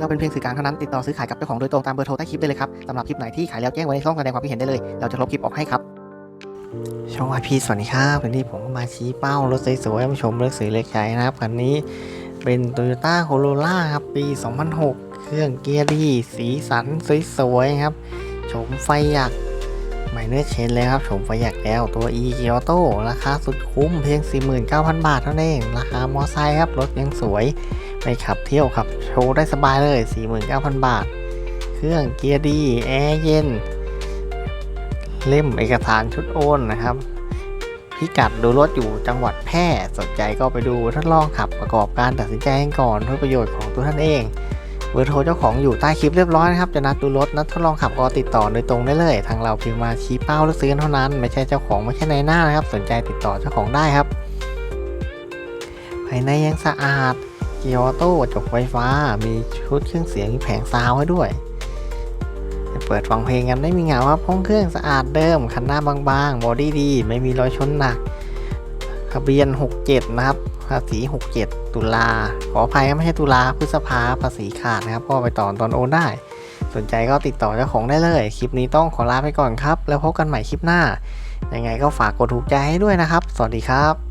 เราเป็นเพียงสื่อกลางเท่านั้นติดต่อซื้อขายกับเจ้าของโดยตรงตามเบอร์โทรใต้คลิปได้เลยครับสำหรับคลิปไหนที่ขายแล้วแจ้งไว้ในช่องแสดงความคิดเห็นได้เลย เราจะลบคลิปออกให้ครับช่องวาพีสวัสดีครับวันนี้ผมมาชี้เป้ารถสวยๆให้ผู้ชมเลือกซื้อเล็กใช้นะครับคันนี้เป็น Toyota Corolla ครับปี 2006 เครื่องเกียร์ดี สีสันสวยๆครับ ชมไฟหยัก ไมเนอร์เชนเลยครับโฉมไฟหยักแล้วตัว e k i o t o ราคาสุดคุ้มเพียง 49,000 บาทเท่านั้นเอง ราคามอไซค์ครับ รถยังสวย ไปขับเที่ยวขับโชว์ได้สบายเลย 49,000 บาท เครื่องเกียร์ดี แอร์เย็น เล่มเอกสารชุดโอนนะครับ พิกัดดูรถอยู่จังหวัดแพร่สนใจก็ไปดูทดลองขับประกอบการตัดสินใจก่อนเพื่อประโยชน์ของตัวท่านเอง เบอร์โทรเจ้าของอยู่ใต้คลิปเรียบร้อยนะครับ จะนัดดูรถนัดทดลองขับก็ติดต่อโดยตรงได้เลย ทางเราเพียงมาชี้เป้าและซื้อเท่านั้น ไม่ใช่เจ้าของไม่ใช่ในายหน้านะครับ สนใจติดต่อเจ้าของได้ครับ ภายในยังสะอาดเกียร์ออโต้จกไฟฟ้า มีชุดเครื่องเสียงมีแผงซาวให้ด้วย เปิดฟังเพลงกันไม่มีเหงาครับห้องเครื่องสะอาดเดิม คันหน้าบางๆ บอดี้ดี ไม่มีรอยชนหนัก ทะเบียน 67 นะครับ ภาษี 67 ตุลา ขออภัยครับไม่ใช่ตุลา พฤษภาภาษีขาดนะครับ ก็ไปต่อตอนโอนได้ สนใจก็ติดต่อเจ้าของได้เลย คลิปนี้ต้องขอลาไปก่อนครับ แล้วพบกันใหม่คลิปหน้า ยังไงก็ฝากกดถูกใจให้ด้วยนะครับ สวัสดีครับ